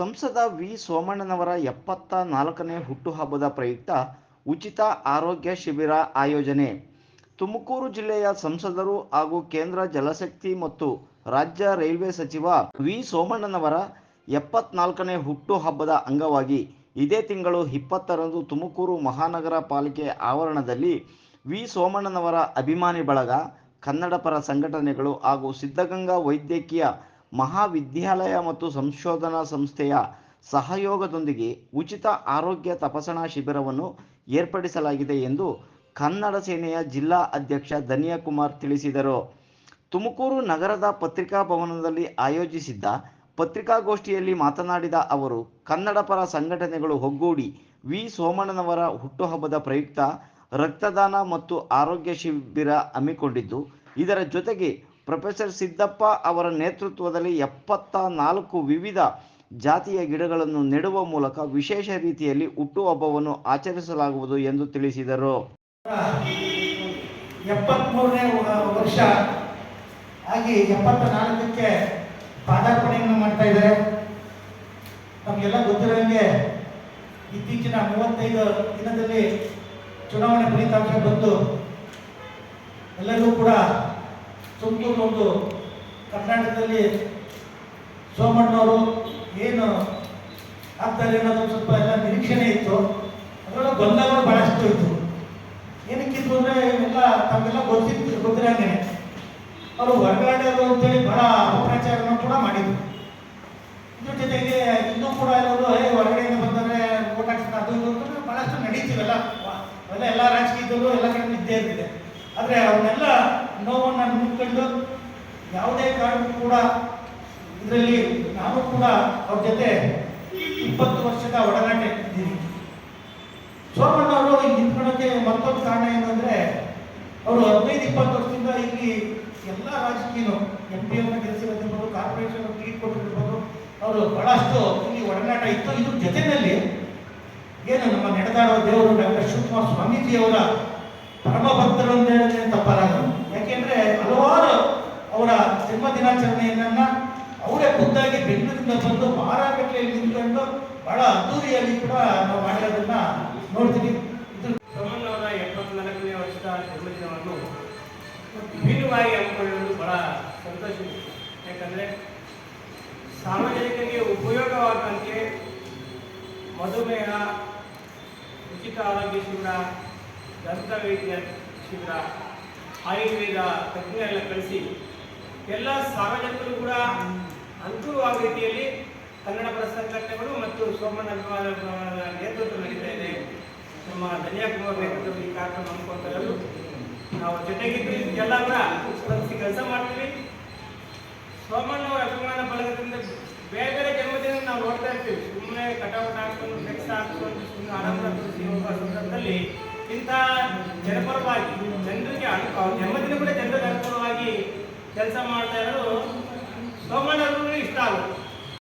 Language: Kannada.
ಸಂಸದ ವಿ ಸೋಮಣ್ಣನವರ ಎಪ್ಪತ್ತ ನಾಲ್ಕನೇ ಹುಟ್ಟುಹಬ್ಬದ ಪ್ರಯುಕ್ತ ಉಚಿತ ಆರೋಗ್ಯ ಶಿಬಿರ ಆಯೋಜನೆ. ತುಮಕೂರು ಜಿಲ್ಲೆಯ ಸಂಸದರು ಹಾಗೂ ಕೇಂದ್ರ ಜಲಶಕ್ತಿ ಮತ್ತು ರಾಜ್ಯ ರೈಲ್ವೆ ಸಚಿವ ವಿ ಸೋಮಣ್ಣನವರ ಎಪ್ಪತ್ನಾಲ್ಕನೇ ಹುಟ್ಟುಹಬ್ಬದ ಅಂಗವಾಗಿ ಇದೇ ತಿಂಗಳು ಇಪ್ಪತ್ತರಂದು ತುಮಕೂರು ಮಹಾನಗರ ಪಾಲಿಕೆ ಆವರಣದಲ್ಲಿ ವಿ ಸೋಮಣ್ಣನವರ ಅಭಿಮಾನಿ ಬಳಗ ಕನ್ನಡಪರ ಸಂಘಟನೆಗಳು ಹಾಗೂ ಸಿದ್ಧಗಂಗಾ ವೈದ್ಯಕೀಯ ಮಹಾವಿದ್ಯಾಲಯ ಮತ್ತು ಸಂಶೋಧನಾ ಸಂಸ್ಥೆಯ ಸಹಯೋಗದೊಂದಿಗೆ ಉಚಿತ ಆರೋಗ್ಯ ತಪಾಸಣಾ ಶಿಬಿರವನ್ನು ಏರ್ಪಡಿಸಲಾಗಿದೆ ಎಂದು ಕನ್ನಡ ಸೇನೆಯ ಜಿಲ್ಲಾ ಅಧ್ಯಕ್ಷ ಧನಿಯಾಕುಮಾರ್ ತಿಳಿಸಿದರು. ತುಮಕೂರು ನಗರದ ಪತ್ರಿಕಾ ಭವನದಲ್ಲಿ ಆಯೋಜಿಸಿದ್ದ ಪತ್ರಿಕಾಗೋಷ್ಠಿಯಲ್ಲಿ ಮಾತನಾಡಿದ ಅವರು ಕನ್ನಡ ಪರ ಸಂಘಟನೆಗಳು ಒಗ್ಗೂಡಿ ವಿ. ಸೋಮಣ್ಣನವರ ಹುಟ್ಟುಹಬ್ಬದ ಪ್ರಯುಕ್ತ ರಕ್ತದಾನ ಮತ್ತು ಆರೋಗ್ಯ ಶಿಬಿರ ಹಮ್ಮಿಕೊಂಡಿದ್ದು, ಇದರ ಜೊತೆಗೆ ಪ್ರೊಫೆಸರ್ ಸಿದ್ದಪ್ಪ ಅವರ ನೇತೃತ್ವದಲ್ಲಿ ಎಪ್ಪತ್ತ ನಾಲ್ಕು ವಿವಿಧ ಜಾತಿಯ ಗಿಡಗಳನ್ನು ನೆಡುವ ಮೂಲಕ ವಿಶೇಷ ರೀತಿಯಲ್ಲಿ ಹುಟ್ಟುಹಬ್ಬವನ್ನು ಆಚರಿಸಲಾಗುವುದು ಎಂದು ತಿಳಿಸಿದರು. ಎಪ್ಪತ್ಮೂರನೇ ವರ್ಷ ಆಗಿ ಎಪ್ಪತ್ತ ನಾಲ್ಕಕ್ಕೆ ಪಾದಾರ್ಪಣೆಯನ್ನು ಮಾಡ್ತಾ ಇದ್ದಾರೆ. ನಮಗೆಲ್ಲ ಗೊತ್ತಿರೋಂಗೆ ಇತ್ತೀಚಿನ ಮೂವತ್ತೈದು ದಿನದಲ್ಲಿ ಚುನಾವಣೆ ಫಲಿತಾಂಶ ಬಂದು ಎಲ್ಲರಿಗೂ ಕೂಡ ತುಮಕೂರು ಒಂದು ಕರ್ನಾಟಕದಲ್ಲಿ ಸೋಮಣ್ಣವರು ಏನು ಆಗ್ತಾರೆ ಅನ್ನೋದು ಸ್ವಲ್ಪ ಎಲ್ಲ ನಿರೀಕ್ಷಣೆ ಇತ್ತು. ಅದರೊಳಗೆ ಗೊಂದಲಗಳು ಬಹಳಷ್ಟು ಇತ್ತು. ಏನಕ್ಕಿತ್ತು ಅಂದರೆ ಇವೆಲ್ಲ ತಮಗೆಲ್ಲ ಗೊತ್ತಿತ್ತು ಗೊತ್ತಿರಂಗೆ ಅವರು ಹೊರಗಡೆ ಅಂತೇಳಿ ಬಹಳ ಅಪಪ್ರಚಾರವನ್ನು ಕೂಡ ಮಾಡಿದ್ರು. ಇದ್ರ ಜೊತೆಗೆ ಇನ್ನೂ ಕೂಡ ಇರೋದು ಹೇ ಹೊರಗಡೆಯಿಂದ ಬಂದರೆ ಓಟ್ ಅದು ಇದು ಅಂತ ಬಹಳಷ್ಟು ನಡೀತೀವಲ್ಲ ಅವೆಲ್ಲ ಎಲ್ಲ ರಾಜಕೀಯದಲ್ಲೂ ಎಲ್ಲ ಕಡೆ ಇದ್ದೇ ಇರ್ತಿದೆ. ಆದರೆ ಅವನ್ನೆಲ್ಲ ನೋವನ್ನು ನುಡ್ಕೊಂಡು ಯಾವುದೇ ಕಾರಣಕ್ಕೂ ಕೂಡ ಇದರಲ್ಲಿ ನಾನು ಕೂಡ ಅವ್ರ ಜೊತೆ ಇಪ್ಪತ್ತು ವರ್ಷದ ಒಡನಾಟ ಇದ್ದೀನಿ ಸೋಮಣ್ಣ ಅವರು ನಿಂತ್ಕೊಳ್ಳೋಕೆ ಮತ್ತೊಂದು ಕಾರಣ ಏನಂದ್ರೆ ಅವರು ಹದಿನೈದು, ಇಪ್ಪತ್ತು ವರ್ಷದಿಂದ ಇಲ್ಲಿ ಎಲ್ಲ ರಾಜಕೀಯನು ಎಂ ಪಿ ಅವ್ರನ್ನ ಗೆಲ್ಲಿಸಿರೋದಿರ್ಬೋದು ಕಾರ್ಪೊರೇಷನ್ ಟಿಕೆಟ್ ಕೊಟ್ಟಿರ್ಬೋದು. ಅವರು ಬಹಳಷ್ಟು ಇಲ್ಲಿ ಒಡನಾಟ ಇತ್ತು. ಇದ್ರ ಜೊತೆಯಲ್ಲಿ ಏನು ನಮ್ಮ ನಡೆದಾಡುವ ದೇವರು ಡಾಕ್ಟರ್ ಶಿವಕುಮಾರ ಸ್ವಾಮೀಜಿಯವರ ಪರಮ ಭಕ್ತರು ಅಂತ ಹೇಳಿದ್ರೆ ತಪ್ಪಾಗಲ್ಲ. ಯಾಕೆಂದ್ರೆ ಹಲವಾರು ಅವರ ಜನ್ಮ ದಿನಾಚರಣೆಯನ್ನ ಅವರೇ ಖುದ್ದಾಗಿ ಬೆಂಗಳೂರಿಂದ ಬಂದು ಮಾರಾಟಗಳಲ್ಲಿ ನಿಂತ್ಕೊಂಡು ಬಹಳ ಅದ್ದೂರಿಯಾಗಿ ಕೂಡ ನಾವು ಮಾಡಿರೋದನ್ನ ನೋಡ್ತೀವಿ. ಇದು ಎಪ್ಪತ್ನಾಲ್ಕನೇ ವರ್ಷದ ಜನ್ಮದಿನವನ್ನು ವಿಭಿನ್ನವಾಗಿ ಹಮ್ಮಿಕೊಳ್ಳುವುದು ಬಹಳ ಸಂತೋಷ ಯಾಕಂದರೆ ಸಾರ್ವಜನಿಕರಿಗೆ ಉಪಯೋಗವಾಗುವಂತೆ ಮಧುಮೇಹ, ಉಚಿತ ಆರೋಗ್ಯ ಶಿಬಿರ, ದಂತವೈದ್ಯ ಶಿಬಿರ ಆಯುರ್ವೇದ ತಜ್ಞರೆಲ್ಲ ಕಳಿಸಿ, ಎಲ್ಲ ಸಾರ್ವಜನಿಕರು ಕೂಡ ಅನುಕೂಲವಾಗುವ ರೀತಿಯಲ್ಲಿ ಕನ್ನಡ ಪರ ಸಂಘಟನೆಗಳು ಮತ್ತು ಅಭಿಮಾನ ನೇತೃತ್ವ ನಡೀತಾ ಇದೆ. ನಮ್ಮ ಧನ್ಯಕುಮಾರ್ ನೇತೃತ್ವದಲ್ಲಿ ಈ ಕಾರ್ಯಕ್ರಮ ಇರೋದು ನಾವು ಜೊತೆಗಿದ್ದು ಎಲ್ಲ ಕೂಡ ಕೆಲಸ ಮಾಡ್ತೀವಿ. ಸೋಮಣ್ಣವರ ಅಭಿಮಾನ ಬಳಗದಿಂದ ಬೇರೆ ಬೇರೆ ಜನ್ಮದಿನ ನಾವು ನೋಡ್ತಾ ಇರ್ತೀವಿ. ಸುಮ್ಮನೆ ಕಟೌಟ್ ಹಾಕೊಂಡು ಫ್ಲೆಕ್ಸ್ ಹಾಕೊಂಡು ಸುಮ್ಮನೆ ಆಡಂಬರ ಸಂದರ್ಭದಲ್ಲಿ ಇಂಥ ಜನಪರವಾಗಿ ಅವ್ರ ಕೂಡ ಜನರಿಗೆ ಅನುಕೂಲವಾಗಿ ಕೆಲಸ ಮಾಡ್ತಾ ಇರೋದು ಸೋಮಣ್ಣವ್ರಿಗೂ ಇಷ್ಟ ಆಗುತ್ತೆ.